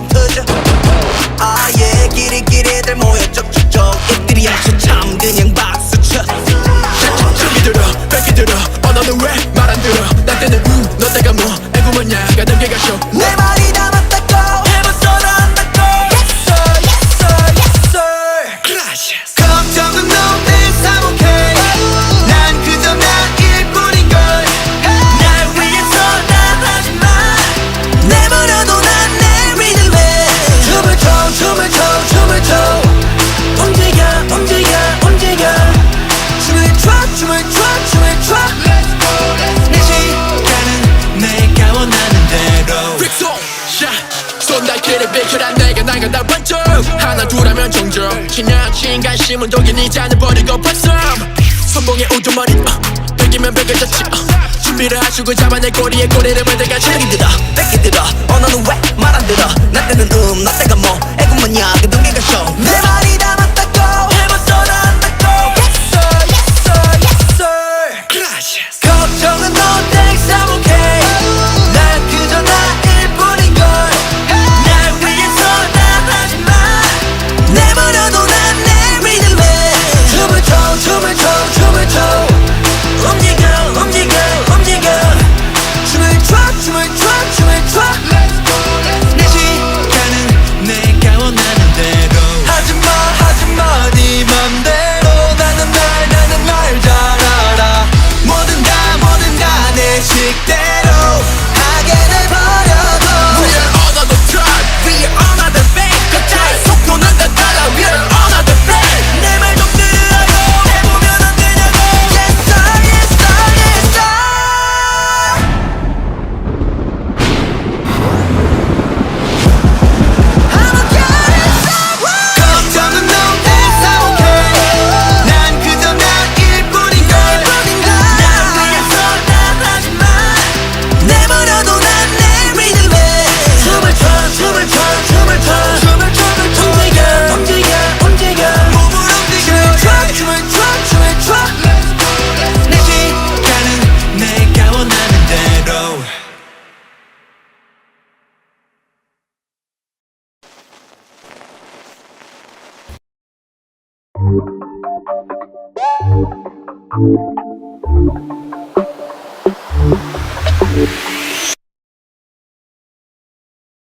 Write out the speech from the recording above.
좀 터져. 아예 끼리끼리들 모여 쪽쪽쪽 이들이 아주 참 그냥 박수쳐. 저기 들어 뺏기 들어. 어 너는 왜 말 안 들어? 나 때는 우너 때가 뭐? 애구먼 야가 단계가 쇼내 말이 다 맞다고. 해봤어 안 맞고. Yes sir. Yes sir. Yes sir. 걱정은 너 심은 독이 니 네 잔을 버리고 팔쌈 선봉의 우두머리 어, 백이면 백을 쳤지 어, 준비를 하시고 잡아낼 꼬리에 꼬리를 만들같이 백이 들어 백이 들어. 어 너는 왜? Thank you.